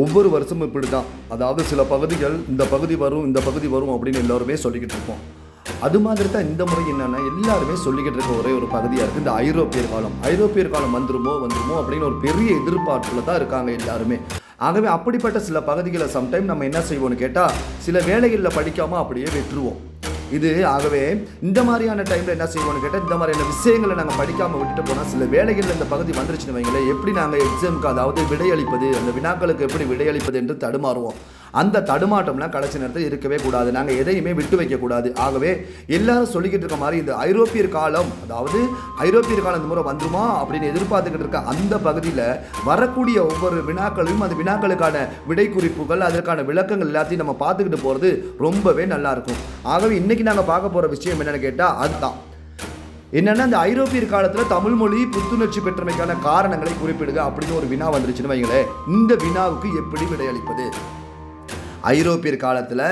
ஒவ்வொரு வருஷமும் இப்படி தான் அதாவது சில பகுதிகள் இந்த பகுதி வரும் இந்த பகுதி வரும் அப்படின்னு எல்லாருமே சொல்லிக்கிட்டு இருப்போம். அது மாதிரி தான் இந்த முறை என்னென்னா எல்லாருமே சொல்லிக்கிட்டு இருக்க ஒரே ஒரு பகுதியாக இருக்குது இந்த ஐரோப்பியர் காலம். ஐரோப்பியர் காலம் வந்துருமோ வந்துருமோ அப்படின்னு ஒரு பெரிய எதிர்பார்ப்பில் தான் இருக்காங்க எல்லாருமே. ஆகவே அப்படிப்பட்ட சில பகுதிகளை சம்டைம் நம்ம என்ன செய்வோம்னு கேட்டால் சில வேலைகளில் படிக்காமல் அப்படியே வெற்றுவோம் இது ஆகவே இந்த மாதிரியான டைமில் என்ன செய்வோம்னு கேட்டால் இந்த மாதிரியான விஷயங்களை நாங்கள் படிக்காமல் விட்டுட்டு போனால் சில வேலைகளில் இந்த பகுதி வந்துருச்சுன்னு வைங்களேன் எப்படி நாங்கள் எக்ஸாமுக்கு அதாவது விடையளிப்பது அந்த வினாக்களுக்கு எப்படி விடையளிப்பது என்று தடுமாறுவோம். அந்த தடுமாட்டம்லாம் கடைசி நேரத்தில் இருக்கவே கூடாது. நாங்கள் எதையுமே விட்டு வைக்கக்கூடாது ஆகவே எல்லாரும் சொல்லிக்கிட்டு இருக்க மாதிரி இந்த ஐரோப்பியர் காலம் அதாவது ஐரோப்பியர் காலம் இந்த முறை வந்துருமா அப்படின்னு எதிர்பார்த்துக்கிட்டு இருக்க அந்த பகுதியில் வரக்கூடிய ஒவ்வொரு வினாக்களையும் அந்த வினாக்களுக்கான விடை குறிப்புகள் அதற்கான விளக்கங்கள் எல்லாத்தையும் நம்ம பார்த்துக்கிட்டு போகிறது ரொம்பவே நல்லாயிருக்கும் ஆகவே இன்னைக்கு நாங்கள் பார்க்க போகிற விஷயம் என்னென்னு கேட்டால் அதுதான். என்னென்னா இந்த ஐரோப்பியர் காலத்தில் தமிழ் மொழி புத்துணர்ச்சி பெற்றமைக்கான காரணங்களை குறிப்பிடுக அப்படின்னு ஒரு வினா வந்துருச்சுன்னு வைங்களேன். இந்த வினாவுக்கு எப்படி விடையளிப்பது? ஐரோப்பியர் காலத்தில்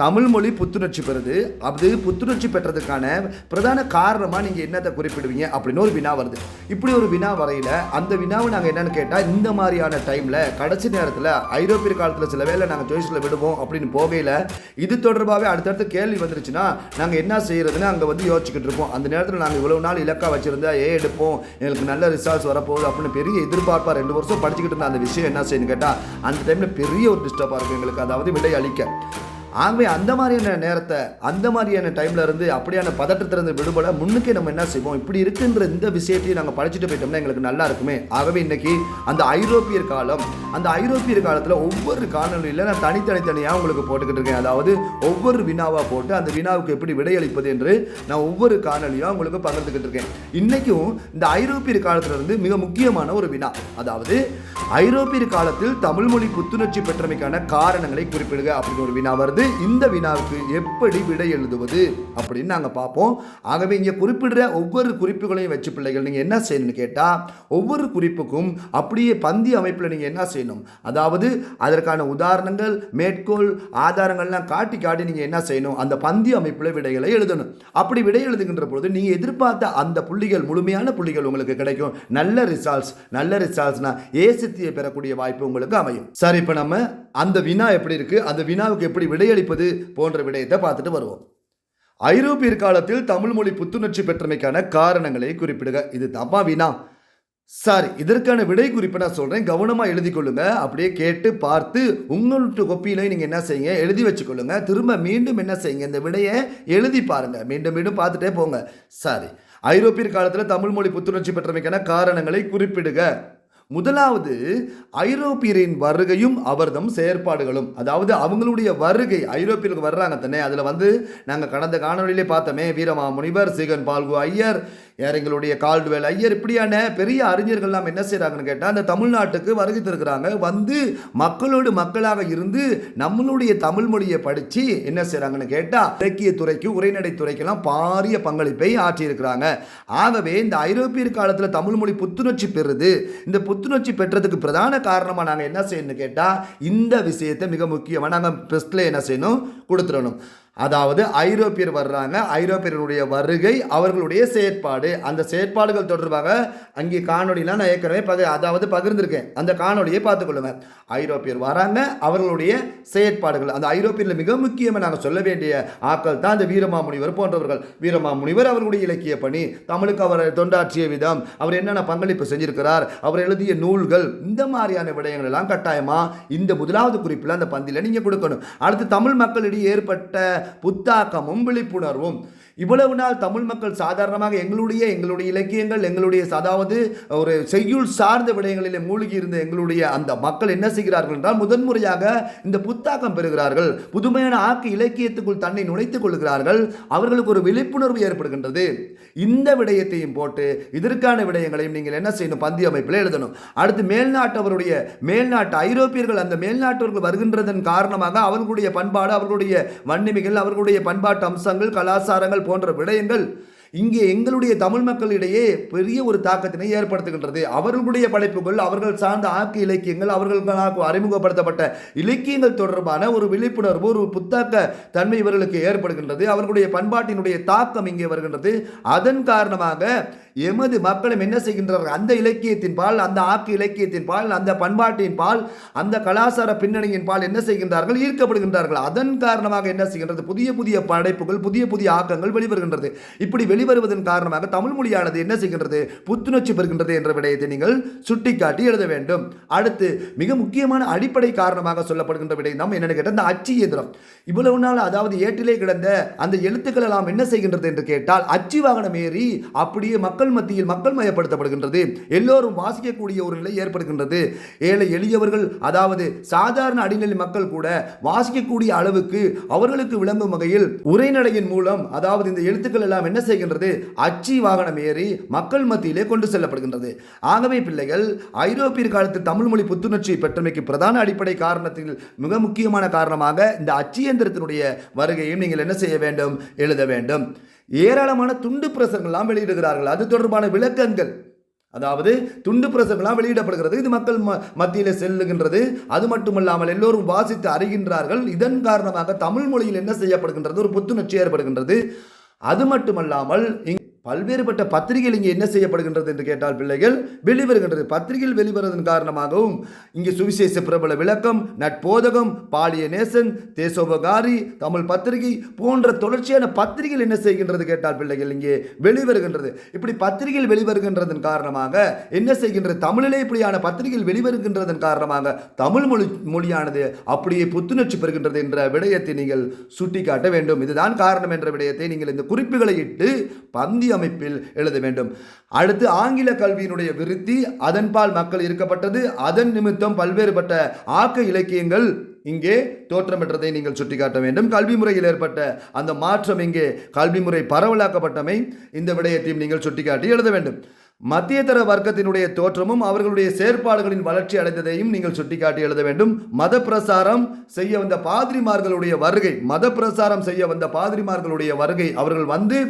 தமிழ் மொழி புத்துணர்ச்சி பெறுது. அது புத்துணர்ச்சி பெற்றதுக்கான பிரதான காரணமாக நீங்கள் என்னத்தை குறிப்பிடுவீங்க அப்படின்னு ஒரு வினா வருது. இப்படி ஒரு வினா வரையில் அந்த வினாவை நாங்கள் என்னென்னு கேட்டால் இந்த மாதிரியான டைமில் கடைசி நேரத்தில் ஐரோப்பியர் காலத்தில் சில வேளை நாங்கள் சாய்ஸில் விடுவோம் அப்படின்னு போகையில் இது தொடர்பாகவே அடுத்தடுத்து கேள்வி வந்துருச்சுன்னா நாங்கள் என்ன செய்கிறதுன்னு அங்கே வந்து யோசிச்சுக்கிட்டு இருப்போம். அந்த நேரத்தில் நாங்கள் இவ்வளோ நாள் இலக்கா வச்சுருந்தா ஏ எடுப்போம் எங்களுக்கு நல்ல ரிசல்ட்ஸ் வரப்போகுது அப்படின்னு பெரிய எதிர்பார்ப்பாக ரெண்டு வருஷம் படிச்சுக்கிட்டு இருந்த அந்த விஷயம் என்ன செய்யணும்னு கேட்டால் அந்த டைமில் பெரிய ஒரு டிஸ்டர்பாக இருக்கும் எங்களுக்கு. அதாவது விடை அளிக்க. ஆகவே அந்த மாதிரியான நேரத்தை அந்த மாதிரியான டைமில் இருந்து அப்படியான பதட்டத்திலிருந்து விடுபட முன்னுக்கே நம்ம என்ன செய்வோம்? இப்படி இருக்குன்ற இந்த விஷயத்தையும் நாங்கள் படிச்சுட்டு போயிட்டோம்னா எங்களுக்கு நல்லா இருக்குமே. ஆகவே இன்னைக்கு அந்த ஐரோப்பியர் காலம் அந்த ஐரோப்பியர் காலத்தில் ஒவ்வொரு காணொலியில் நான் தனித்தனித்தனியாக உங்களுக்கு போட்டுக்கிட்டு இருக்கேன். அதாவது ஒவ்வொரு வினாவாக போட்டு அந்த வினாவுக்கு எப்படி விடையளிப்பது என்று நான் ஒவ்வொரு காணொலியாக உங்களுக்கு பகிர்ந்துக்கிட்டு இருக்கேன். இன்னைக்கும் இந்த ஐரோப்பியர் காலத்திலிருந்து மிக முக்கியமான ஒரு வினா. அதாவது ஐரோப்பியர் காலத்தில் தமிழ் மொழி புத்துணர்ச்சி பெற்றமைக்கான காரணங்களை குறிப்பிடுக அப்படின்னு ஒரு வினா வருது. இந்த வினாவுக்கு எப்படி விடை எழுதுவது அப்படின்னு நாங்கள் பார்ப்போம். ஆகவே இங்கே குறிப்பிடுற ஒவ்வொரு குறிப்புகளையும் வச்சு பிள்ளைகள் நீங்கள் என்ன செய்யணும்னு கேட்டால் ஒவ்வொரு குறிப்புக்கும் அப்படியே பந்தி அமைப்பில் நீங்கள் என்ன செய்யணும்? அதாவது அதற்கான உதாரணங்கள் மேற்கோள் ஆதாரங்கள்லாம் காட்டி காட்டி நீங்கள் என்ன செய்யணும்? அந்த பந்தி அமைப்பில் விடைகளை எழுதணும். அப்படி விடை எழுதுகின்ற பொழுது நீங்கள் எதிர்பார்த்த அந்த புள்ளிகள் முழுமையான புள்ளிகள் உங்களுக்கு கிடைக்கும். நல்ல ரிசால்ட்ஸ் நல்ல ரிசால்ட்ஸ்னால் ஏசித்தியை பெறக்கூடிய வாய்ப்பு உங்களுக்கு அமையும். சரி இப்போ நம்ம அந்த வினா எப்படி இருக்குது அந்த வினாவுக்கு எப்படி விடையளிப்பது போன்ற விடயத்தை பார்த்துட்டு வருவோம். ஐரோப்பியர் காலத்தில் தமிழ் மொழி புத்துணர்ச்சி பெற்றமைக்கான காரணங்களை குறிப்பிடுக. இது தப்பா வினா. சாரி இதற்கான விடை குறிப்பை நான் சொல்கிறேன் கவனமாக எழுதி கொள்ளுங்க. அப்படியே கேட்டு பார்த்து உங்கள்கிட்ட கொப்பியிலையும் நீங்கள் என்ன செய்யுங்க? எழுதி வச்சுக்கொள்ளுங்க. திரும்ப மீண்டும் என்ன செய்யுங்க? இந்த விடையை எழுதி பாருங்கள் மீண்டும் மீண்டும் பார்த்துட்டே போங்க. சாரி ஐரோப்பியர் காலத்தில் தமிழ் மொழி புத்துணர்ச்சி பெற்றமைக்கான காரணங்களை குறிப்பிடுக. முதலாவது ஐரோப்பியரின் வருகையும் அவர்தம் செயற்பாடுகளும். அதாவது அவங்களுடைய வருகை ஐரோப்பியருக்கு வர்றாங்க தானே அதில் வந்து நாங்கள் கடந்த காணொலியிலே பார்த்தோமே வீரமா முனிவர் சீகன் பால்கு ஐயர் யார் எங்களுடைய கால்டுவேல்? ஐயர் இப்படியான பெரிய அறிஞர்கள்லாம் என்ன செய்கிறாங்கன்னு கேட்டால் அந்த தமிழ்நாட்டுக்கு வருகை தருகிறாங்க. வந்து மக்களோடு மக்களாக இருந்து நம்மளுடைய தமிழ் மொழியை படித்து என்ன செய்கிறாங்கன்னு கேட்டால் இலக்கிய துறைக்கு உரைநடை துறைக்கெல்லாம் பாரிய பங்களிப்பை ஆற்றியிருக்கிறாங்க. ஆகவே இந்த ஐரோப்பியர் காலத்தில் தமிழ் மொழி புத்துணர்ச்சி பெறுது. இந்த புத்துணர்ச்சி பெற்றதுக்கு பிரதான காரணமாக நாங்கள் என்ன செய்யணும்னு கேட்டால் இந்த விஷயத்தை மிக முக்கியமாக நாங்கள் பெஸ்ட்டில் என்ன செய்யணும்? கொடுத்துடணும். அதாவது ஐரோப்பியர் வர்றாங்க ஐரோப்பியர்களுடைய வருகை அவர்களுடைய செயற்பாடு. அந்த செயற்பாடுகள் தொடர்பாக அங்கே காணொலியெலாம் நான் ஏற்கனவே பக அதாவது பகிர்ந்திருக்கேன். அந்த காணொலியை பார்த்துக்கொள்ளுங்க. ஐரோப்பியர் வராங்க அவர்களுடைய செயற்பாடுகள். அந்த ஐரோப்பியரில் மிக முக்கியமாக நாங்கள் சொல்ல வேண்டிய ஆக்கள் தான் அந்த வீரமாமுனிவர் போன்றவர்கள். வீரமாமுனிவர் அவர்களுடைய இலக்கிய பணி. தமிழுக்கு அவர் தொண்டாற்றிய விதம். அவர் என்னென்ன பங்களிப்பு செஞ்சிருக்கிறார்? அவர் எழுதிய நூல்கள். இந்த மாதிரியான விடயங்கள் எல்லாம் கட்டாயமாக இந்த முதலாவது குறிப்பில் அந்த பந்தியில் நீங்கள் கொடுக்கணும். அடுத்து தமிழ் மக்களிடையே ஏற்பட்ட புத்தாக்கமும் விழிப்புணர்வும். இவ்வளவு நாள் தமிழ் மக்கள் சாதாரணமாக எங்களுடைய எங்களுடைய இலக்கியங்கள் எங்களுடைய அதாவது ஒரு செய்யுள் சார்ந்த விடயங்களிலே மூழ்கி இருந்த எங்களுடைய அந்த மக்கள் என்ன செய்கிறார்கள் என்றால் முதன்முறையாக இந்த புத்தாக்கம் பெறுகிறார்கள். புதுமையான ஆக்க இலக்கியத்துக்குள் தன்னை நுழைத்துக் கொள்கிறார்கள். அவர்களுக்கு ஒரு விழிப்புணர்வு ஏற்படுகின்றது. இந்த விடயத்தையும் போட்டு இதற்கான விடயங்களையும் நீங்கள் என்ன செய்யணும்? பந்தி அமைப்பில் எழுதணும். அடுத்து மேல்நாட்டவருடைய மேல்நாட்டு ஐரோப்பியர்கள் அந்த மேல்நாட்டவர்கள் வருகின்றதன் காரணமாக அவர்களுடைய பண்பாடு அவர்களுடைய வன்னிமைகள் அவர்களுடைய பண்பாட்டு அம்சங்கள் கலாச்சாரங்கள் போன்ற விடயங்கள் இங்கே எங்களுடைய தமிழ் மக்களிடையே பெரிய ஒரு தாக்கத்தினை ஏற்படுத்துகின்றது. அவர்களுடைய படைப்புகள் அவர்கள் சார்ந்த ஆக்க இலக்கியங்கள் அவர்களுக்கு அறிமுகப்படுத்தப்பட்ட இலக்கியங்கள் தொடர்பான ஒரு விழிப்புணர்வு ஒரு புத்தாக்க தன்மை இவர்களுக்கு ஏற்படுகின்றது. அவர்களுடைய பண்பாட்டினுடைய தாக்கம் இங்கே வருகின்றது. அதன் காரணமாக எமது மக்களும் என்ன செய்கின்றார்கள் அந்த இலக்கியத்தின் பால் அந்த ஆக்க இலக்கியத்தின் பால் அந்த பண்பாட்டின் பால் அந்த கலாச்சார பின்னணியின் பால் என்ன செய்கின்றார்கள்? ஈர்க்கப்படுகின்றார்கள். அதன் காரணமாக என்ன செய்கின்றது? புதிய புதிய படைப்புகள் புதிய புதிய ஆக்கங்கள் வெளிவருகின்றது. இப்படி வெளி வெளிவருவதன் காரணமாக தமிழ் மொழியானது என்ன செய்கின்றது? புத்துணர்ச்சி பெறுகின்றது என்ற விடயத்தை நீங்கள் சுட்டிக்காட்டி எழுத வேண்டும். அடுத்து மிக முக்கியமான அடிப்படை காரணமாக சொல்லப்படுகின்ற விடயம் நாம் என்னென்னு கேட்டால் இந்த அச்சு இயந்திரம். இவ்வளவு நாள் அதாவது ஏட்டிலே கிடந்த அந்த எழுத்துக்கள் எல்லாம் என்ன செய்கின்றது என்று கேட்டால் அச்சு வாகனம் ஏறி அப்படியே மக்கள் மத்தியில் மக்கள் மயப்படுத்தப்படுகின்றது. எல்லோரும் வாசிக்கக்கூடிய ஒரு நிலை ஏற்படுகின்றது. ஏழை எளியவர்கள் அதாவது சாதாரண அடிநிலை மக்கள் கூட வாசிக்கக்கூடிய அளவுக்கு அவர்களுக்கு விளங்கும் வகையில் உரைநடையின் மூலம் அதாவது இந்த எழுத்துக்கள் எல்லாம் என்ன செய்கின்றது அச்சு வாகனம் ஏறி மக்கள் மத்தியிலே கொண்டு செல்லப்படுகின்றது. ஆகவே பிள்ளைகள் ஐரோப்பிய காலத்தில் தமிழ் மொழி புத்துணர்ச்சி பெற்றமைக்கு பிரதான அடிப்படை காரணத்தில் மிக முக்கியமான காரணமாக இந்த அச்சு இயந்திரத்தினுடைய வருகையும் நீங்கள் என்ன செய்ய வேண்டும்? எழுத வேண்டும். ஏராளமான துண்டு பிரசங்கள்லாம் வெளியிடுகிறார்கள். அது தொடர்பான விளக்கங்கள். அதாவது துண்டு பிரசங்களாம் வெளியிடப்படுகிறது. இது மக்கள் ம மத்தியில் செல்லுகின்றது. அது மட்டுமல்லாமல் எல்லோரும் வாசித்து அறிகின்றார்கள். இதன் காரணமாக தமிழ் மொழியில் என்ன செய்யப்படுகின்றது? ஒரு புத்துணர்ச்சி ஏற்படுகின்றது. அது மட்டுமல்லாமல் இங் பல்வேறுபட்ட பத்திரிகைகள் இங்கே என்ன செய்யப்படுகின்றது என்று கேட்டால் பிள்ளைகள் வெளிவருகின்றது. பத்திரிகைகள் வெளிவருவதன் காரணமாகவும் இங்கே சுவிசேஷ பிரபல விளக்கம் நட்போதகம் பாலிய நேசன் தேசோபகாரி தமிழ் பத்திரிகை போன்ற தொடர்ச்சியான பத்திரிகைகள் என்ன செய்கின்றது கேட்டால் பிள்ளைகள் இங்கே வெளிவருகின்றது. இப்படி பத்திரிகைகள் வெளிவருகின்றதன் காரணமாக என்ன செய்கின்றது? தமிழிலே இப்படியான பத்திரிகைகள் வெளிவருகின்றதன் காரணமாக தமிழ் மொழி மொழியானது அப்படியே புத்துணர்ச்சி பெறுகின்றது என்ற விடயத்தை நீங்கள் சுட்டிக்காட்ட வேண்டும். இதுதான் காரணம் என்ற விடயத்தை நீங்கள் இந்த குறிப்புகளை இட்டு பந்திய அமைப்பில் எழுத வேண்டும். அடுத்து ஆங்கில கல்வியினுடைய விருத்தி அதன்பால் மக்கள் இருக்கப்பட்டது அதன் நிமித்தம் பல்வேறுபட்ட ஆக்க இலக்கியங்கள் இங்கே தோற்றம் பெற்றதை நீங்கள் சுட்டிக்காட்ட வேண்டும். கல்வி முறையில் ஏற்பட்ட அந்த மாற்றம் இங்கே கல்வி முறை பரவலாக்கப்பட்டமை இந்த விடயத்தையும் நீங்கள் சுட்டிக்காட்டி எழுத வேண்டும். மத்தியதர வர்க்கத்தினுடைய தோற்றமும் அவர்களுடைய செயற்பாடுகளின் வளர்ச்சி அடைந்ததையும் நீங்கள் சுட்டிக்காட்டி எழுத வேண்டும். மத பிரசாரம் செய்ய வந்த பாதிரிமார்களுடைய வருகை மத பிரசாரம் செய்ய வந்த பாதிரிமார்களுடைய வருகை அவர்கள் வந்து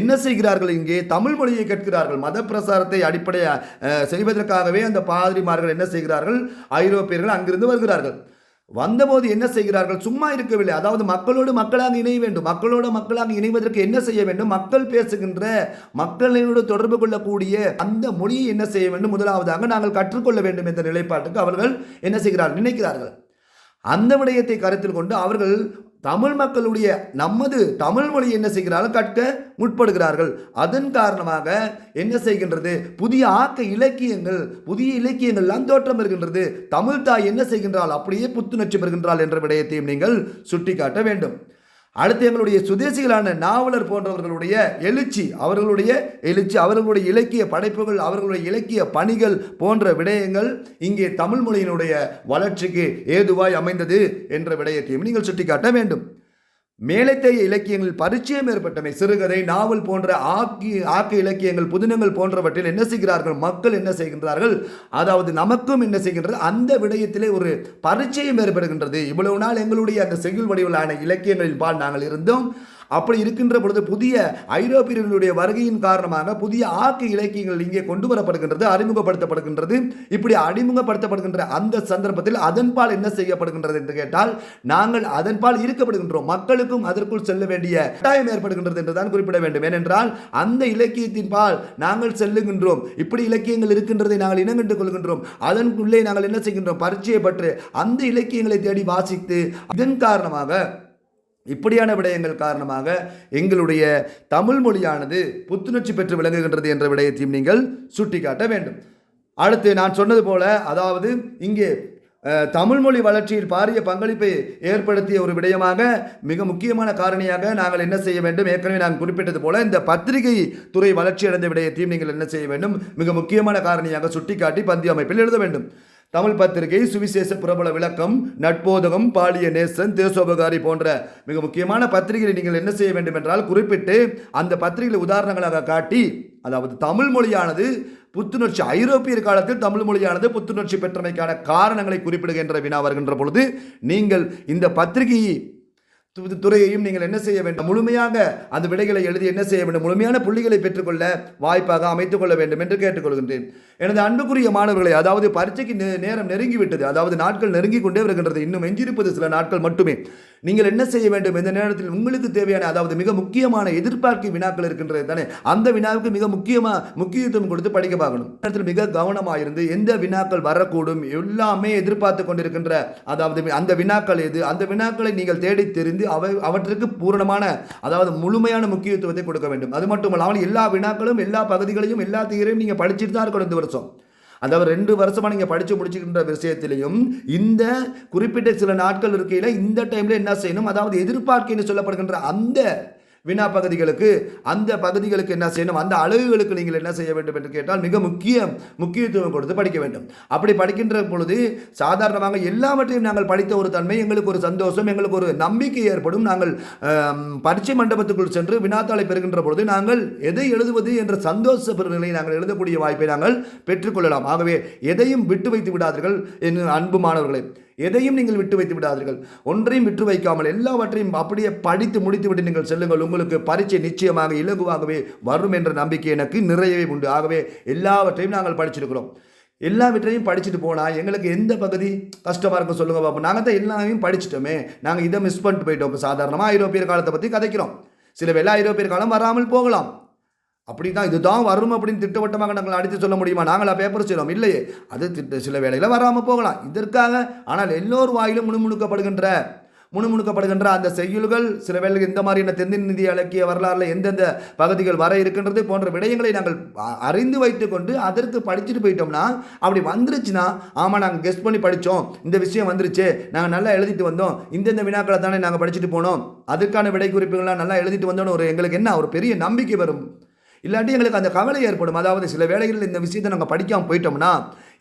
என்ன செய்கிறார்கள் இங்கே? தமிழ் மொழியை கேட்கிறார்கள். மத பிரசாரத்தை அடிப்படையாக செய்வதற்காகவே அந்த பாதிரிமார்கள் என்ன செய்கிறார்கள்? ஐரோப்பியர்கள் அங்கிருந்து வருகிறார்கள். வந்தபோது என்ன செய்கிறார்கள்? சும்மா இருக்கவில்லை. அதாவது மக்களோடு மக்களாக இணைய வேண்டும். மக்களோடு மக்களாக இணைவதற்கு என்ன செய்ய வேண்டும்? மக்கள் பேசுகின்ற மக்களோடு தொடர்பு கொள்ளக்கூடிய அந்த மொழியை என்ன செய்ய வேண்டும்? முதலாவதாக நாங்கள் கற்றுக்கொள்ள வேண்டும் என்ற நிலைப்பாட்டுக்கு அவர்கள் என்ன செய்கிறார்கள்? நினைக்கிறார்கள். அந்த விடயத்தை கருத்தில் கொண்டு அவர்கள் தமிழ் மக்களுடைய நமது தமிழ் மொழி என்ன செய்கிறார்கள் கற்க முற்படுகிறார்கள். அதன் காரணமாக என்ன செய்கின்றது? புதிய ஆக்க இலக்கியங்கள் புதிய இலக்கியங்கள்லாம் தோற்றம் பெறுகின்றது. தமிழ் தாய் என்ன செய்கின்றால் அப்படியே புத்துணர்ச்சி பெறுகின்றாள் என்ற விடயத்தையும் நீங்கள் சுட்டிக்காட்ட வேண்டும். அடுத்து எங்களுடைய சுதேசிகளான நாவலர் போன்றவர்களுடைய எழுச்சி அவர்களுடைய எழுச்சி அவர்களுடைய இலக்கிய படைப்புகள் அவர்களுடைய இலக்கிய பணிகள் போன்ற விடயங்கள் இங்கே தமிழ் மொழியினுடைய வளர்ச்சிக்கு ஏதுவாய் அமைந்தது என்ற விடயத்தையும் நீங்கள் சுட்டிக்காட்ட வேண்டும். மேலத்தைய இலக்கியங்களில் பரிச்சயம் ஏற்பட்டமை சிறுகதை நாவல் போன்ற ஆக்கி ஆக்க இலக்கியங்கள் புதினங்கள் போன்றவற்றில் என்ன செய்கிறார்கள்? மக்கள் என்ன செய்கின்றார்கள்? அதாவது நமக்கும் என்ன செய்கின்றது? அந்த விடயத்திலே ஒரு பரிச்சயம் ஏற்படுகின்றது. இவ்வளவு நாள் எங்களுடைய அந்த செகில் வடிவிலான இலக்கியங்களின் பால் நாங்கள் இருந்தோம். அப்படி இருக்கின்ற பொழுது புதிய ஐரோப்பியர்களுடைய வருகையின் காரணமாக புதிய ஆக்க இலக்கியங்கள் இங்கே கொண்டு வரப்படுகின்றது அறிமுகப்படுத்தப்படுகின்றது. இப்படி அறிமுகப்படுத்தப்படுகின்ற அந்த சந்தர்ப்பத்தில் அதன்பால் என்ன செய்யப்படுகின்றது என்று கேட்டால் நாங்கள் அதன்பால் ஈர்க்கப்படுகின்றோம் மக்களுக்கும் அதற்குள் செல்ல வேண்டிய கட்டாயம் ஏற்படுகின்றது என்றுதான் குறிப்பிட வேண்டும். ஏனென்றால் அந்த இலக்கியத்தின் பால் நாங்கள் செல்லுகின்றோம். இப்படி இலக்கியங்கள் இருக்கின்றதை நாங்கள் இனங்கண்டு கொள்கின்றோம். அதனுள்ளே நாங்கள் என்ன செய்கின்றோம்? பரிச்சயப்பட்டு அந்த இலக்கியங்களை தேடி வாசித்து இதன் காரணமாக இப்படியான விடயங்கள் காரணமாக எங்களுடைய தமிழ் மொழியானது புத்துணர்ச்சி பெற்று விளங்குகின்றது என்ற விடயத்தையும் நீங்கள் சுட்டிக்காட்ட வேண்டும். அடுத்து நான் சொன்னது போல அதாவது இங்கே தமிழ்மொழி வளர்ச்சியில் பாரிய பங்களிப்பை ஏற்படுத்திய ஒரு விடயமாக மிக முக்கியமான காரணியாக நாங்கள் என்ன செய்ய வேண்டும்? ஏற்கனவே நான் குறிப்பிட்டது போல இந்த பத்திரிகை துறை வளர்ச்சி அடைந்த விடயத்தையும் நீங்கள் என்ன செய்ய வேண்டும்? மிக முக்கியமான காரணியாக சுட்டிக்காட்டி பந்திய அமைப்பில் எழுத வேண்டும். தமிழ் பத்திரிகை சுவிசேஷ பிரபல விளக்கம் நட்போதகம் பாலிய நேசன் தேசோபகாரி போன்ற மிக முக்கியமான பத்திரிகைகளை நீங்கள் என்ன செய்ய வேண்டும் என்றால் குறிப்பிட்டு அந்த பத்திரிகைகளை உதாரணங்களாக காட்டி அதாவது தமிழ் மொழியானது புத்துணர்ச்சி ஐரோப்பியர் காலத்தில் தமிழ் மொழியானது புத்துணர்ச்சி பெற்றமைக்கான காரணங்களை குறிப்பிடுகின்ற வினா வருகின்ற பொழுது நீங்கள் இந்த பத்திரிகையை துறையையும் நீங்கள் என்ன செய்ய வேண்டும்? முழுமையாக அந்த விடைகளை எழுதி என்ன செய்ய வேண்டும்? முழுமையான புள்ளிகளை பெற்றுக்கொள்ள வாய்ப்பாக அமைத்துக் கொள்ள வேண்டும் என்று கேட்டுக்கொள்கின்றேன். எனது அன்புக்குரிய மாணவர்களை அதாவது பரீட்சைக்கு நேரம் நெருங்கி விட்டது அதாவது நாட்கள் நெருங்கி கொண்டே வருகின்றது. இன்னும் எஞ்சிருப்பது சில நாட்கள் மட்டுமே. நீங்கள் என்ன செய்ய வேண்டும்? இந்த நேரத்தில் உங்களுக்கு தேவையான அதாவது மிக முக்கியமான எதிர்பார்க்கும் வினாக்கள் இருக்கின்றது தானே அந்த வினாவுக்கு மிக முக்கியமாக முக்கியத்துவம் கொடுத்து படிக்க பார்க்கணும். நேரத்தில் இடத்தில் மிக கவனமாக இருந்து எந்த வினாக்கள் வரக்கூடும் எல்லாமே எதிர்பார்த்து கொண்டிருக்கின்ற அதாவது அந்த வினாக்கள் எது அந்த வினாக்களை நீங்கள் தேடி தெரிந்து அவை அவற்றுக்கு பூரணமான அதாவது முழுமையான முக்கியத்துவத்தை கொடுக்க வேண்டும். அது மட்டுமல்லாமல் எல்லா வினாக்களும் எல்லா பகுதிகளையும் எல்லா தீரையும் நீங்கள் படிச்சுட்டு தான் இருக்கணும். இந்த வருஷம். அதாவது ரெண்டு வருஷமாக நீங்கள் படித்து முடிச்சுக்கின்ற விஷயத்திலையும் இந்த குறிப்பிட்ட சில நாட்கள் இருக்கையில் இந்த டைமில் என்ன செய்யணும்? அதாவது எதிர்பார்க்கைன்னு சொல்லப்படுகின்ற அந்த வினா பகுதிகளுக்கு அந்த பகுதிகளுக்கு என்ன செய்யணும்? அந்த அழகுகளுக்கு நீங்கள் என்ன செய்ய வேண்டும் என்று கேட்டால் மிக முக்கிய முக்கியத்துவம் கொடுத்து படிக்க வேண்டும். அப்படி படிக்கின்ற பொழுது சாதாரணமாக எல்லாவற்றையும் நாங்கள் படித்த ஒரு தன்மை எங்களுக்கு ஒரு சந்தோஷம் எங்களுக்கு ஒரு நம்பிக்கை ஏற்படும். நாங்கள் பரீட்சை மண்டபத்துக்குள் சென்று வினாத்தாளை பெறுகின்ற பொழுது நாங்கள் எதை எழுதுவது என்ற சந்தோஷ நிலையை நாங்கள் எழுதக்கூடிய வாய்ப்பை நாங்கள் பெற்றுக்கொள்ளலாம். ஆகவே எதையும் விட்டு வைத்து விடாதீர்கள் என் அன்பு மாணவர்களே. எதையும் நீங்கள் விட்டு வைத்து விடாதீர்கள். ஒன்றையும் விட்டு வைக்காமல் எல்லாவற்றையும் அப்படியே படித்து முடித்துவிட்டு நீங்கள் செல்லுங்கள். உங்களுக்கு பரீட்சை நிச்சயமாக இலகுவாகவே வரும் என்ற நம்பிக்கை எனக்கு நிறையவே உண்டு. ஆகவே எல்லாவற்றையும் நாங்கள் படிச்சிருக்கிறோம். எல்லாவற்றையும் படிச்சுட்டு போனால் எங்களுக்கு எந்த பகுதி கஷ்டமாக இருக்கும் சொல்லுங்கள் பாப்போம். நாங்கள் தான் எல்லாமே படிச்சிட்டோமே. நாங்கள் இதை மிஸ் பண்ணிட்டு போயிட்டோம். இப்போ சாதாரணமாக ஐரோப்பியர் காலத்தை பற்றி கதைக்கிறோம். சில வேலை ஐரோப்பியர் காலம் வராமல் போகலாம். அப்படி தான் இதுதான் வரும் அப்படின்னு திட்டவட்டமாக நாங்கள் அடித்து சொல்ல முடியுமா? நாங்களா பேப்பர் செய்கிறோம் இல்லையே. அது திட்ட சில வேளையில் வராமல் போகலாம். இதற்காக ஆனால் எல்லோர் வாயிலும் முணுமுணுக்கப்படுகின்ற முணுமுணுக்கப்படுகின்ற அந்த செய்யுள்கள் சில வேளைகள் இந்த மாதிரியான தென்னிந்திய இலக்கிய வரலாறுல எந்தெந்த பகுதிகள் வர இருக்கின்றது போன்ற விடயங்களை நாங்கள் அறிந்து வைத்துக்கொண்டு அதற்கு படிச்சுட்டு போயிட்டோம்னா அப்படி வந்துருச்சுன்னா ஆமாம் நாங்கள் கெஸ்ட் பண்ணி படித்தோம் இந்த விஷயம் வந்துருச்சு. நாங்கள் நல்லா எழுதிட்டு வந்தோம். இந்தந்த வினாக்களை தானே நாங்கள் படிச்சுட்டு போனோம். அதற்கான விடை குறிப்புகள்லாம் நல்லா எழுதிட்டு வந்தோம்னு ஒரு எங்களுக்கு என்ன? ஒரு பெரிய நம்பிக்கை வரும். இல்லாட்டி எங்களுக்கு அந்த கவலை ஏற்படும். அதாவது சில வேளைகளில் இந்த விஷயத்தை நாங்கள் படிக்காமல் போயிட்டோம்னா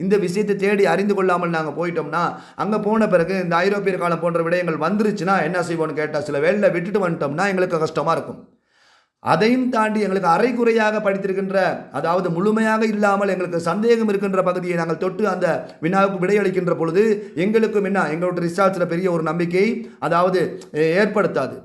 இந்த விஷயத்தை தேடி அறிந்து கொள்ளாமல் நாங்கள் போயிட்டோம்னா அங்கே போன பிறகு இந்த ஐரோப்பியர் காலம் போன்ற விடயங்கள் வந்துருச்சுன்னா என்ன செய்வோம்னு கேட்டால் சில வேலையில் விட்டுட்டு வந்துட்டோம்னா எங்களுக்கு கஷ்டமாக இருக்கும். அதையும் தாண்டி எங்களுக்கு அரைக்குறையாக படித்திருக்கின்ற அதாவது முழுமையாக இல்லாமல் எங்களுக்கு சந்தேகம் இருக்கின்ற பகுதியை நாங்கள் தொட்டு அந்த வினாவுக்கு விடையளிக்கின்ற பொழுது எங்களுக்கும் என்ன எங்களோட ரிசார்ட்ஸில் பெரிய ஒரு நம்பிக்கை அதாவது ஏற்படுத்தாது.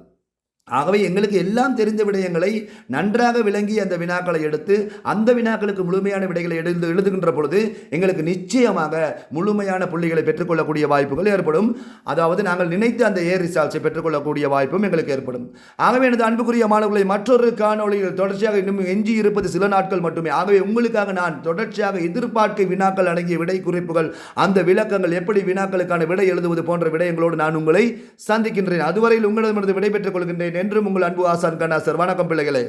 ஆகவே எங்களுக்கு எல்லாம் தெரிந்த விடயங்களை நன்றாக விளங்கி அந்த வினாக்களை எடுத்து அந்த வினாக்களுக்கு முழுமையான விடைகளை எழுந்து எழுதுகின்ற பொழுது எங்களுக்கு நிச்சயமாக முழுமையான புள்ளிகளை பெற்றுக்கொள்ளக்கூடிய வாய்ப்புகள் ஏற்படும். அதாவது நாங்கள் நினைத்து அந்த ஏர் ரிசால்ட்ஸை பெற்றுக்கொள்ளக்கூடிய வாய்ப்பும் எங்களுக்கு ஏற்படும். ஆகவே எனது அன்புக்குரிய மாணவர்களை மற்றொரு காணொலியில் தொடர்ச்சியாக இன்னும் எஞ்சி இருப்பது சில நாட்கள் மட்டுமே. ஆகவே உங்களுக்காக நான் தொடர்ச்சியாக எதிர்பார்க்க வினாக்கள் அடங்கிய விடை குறிப்புகள் அந்த விளக்கங்கள் எப்படி வினாக்களுக்கான விடை எழுதுவது போன்ற விடயங்களோடு நான் உங்களை சந்திக்கின்றேன். அதுவரையில் உங்களிடமிருந்து விடை பெற்றுக் கொள்கின்றேன். என்றும் உங்கள் அன்பு ஆசான் கண்ணாசர். வணக்கம் பிள்ளைகளே.